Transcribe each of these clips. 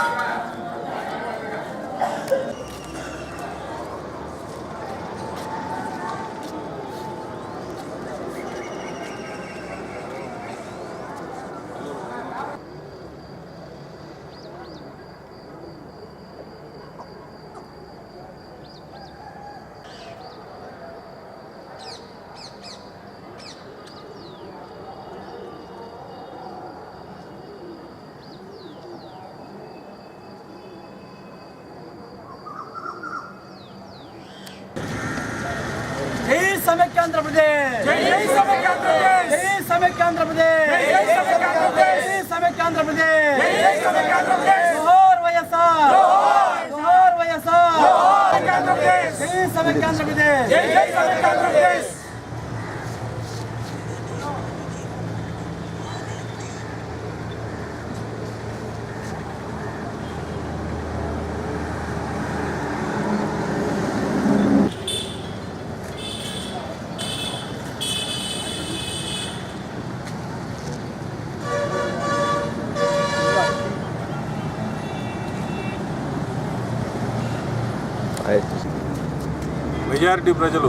All right. సమైక్యాంధ్రప్రదేశ్. జై సమైక్యాంధ్రప్రదేశ్. జై సమైక్యాంధ్రప్రదేశ్. జై సమైక్యాంధ్రప్రదేశ్. జై సమైక్యాంధ్రప్రదేశ్. జై సమైక్యాంధ్రప్రదేశ్. జోహార్ వైఎస్ఆర్. జోహార్. వైఎస్ఆర్. జై సమైక్యాంధ్రప్రదేశ్. జై జై సమైక్యాంధ్రప్రదేశ్. మెజారిటీ ప్రజలు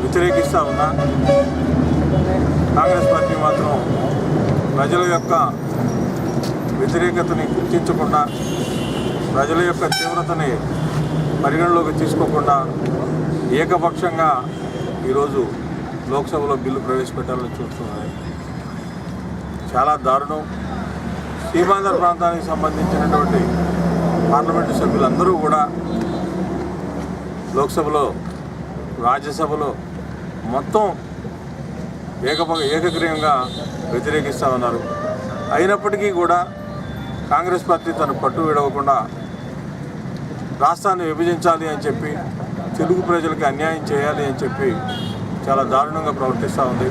వ్యతిరేకిస్తూ ఉన్నా కాంగ్రెస్ పార్టీ మాత్రం ప్రజల యొక్క వ్యతిరేకతని గుర్తించకుండా ప్రజల యొక్క తీవ్రతని పరిగణలోకి తీసుకోకుండా ఏకపక్షంగా ఈరోజు లోక్సభలో బిల్లు ప్రవేశపెట్టాలని చూస్తున్నాయి. చాలా దారుణం. సీమాంధ్ర ప్రాంతానికి సంబంధించినటువంటి పార్లమెంటు సభ్యులందరూ కూడా లోక్సభలో రాజ్యసభలో మొత్తం ఏకప ఏకగ్రీయంగా వ్యతిరేకిస్తూ ఉన్నారు. అయినప్పటికీ కూడా కాంగ్రెస్ పార్టీ తన పట్టు విడవకుండా రాష్ట్రాన్ని విభజించాలి అని చెప్పి తెలుగు ప్రజలకు అన్యాయం చేయాలి అని చెప్పి చాలా దారుణంగా ప్రవర్తిస్తూ ఉంది.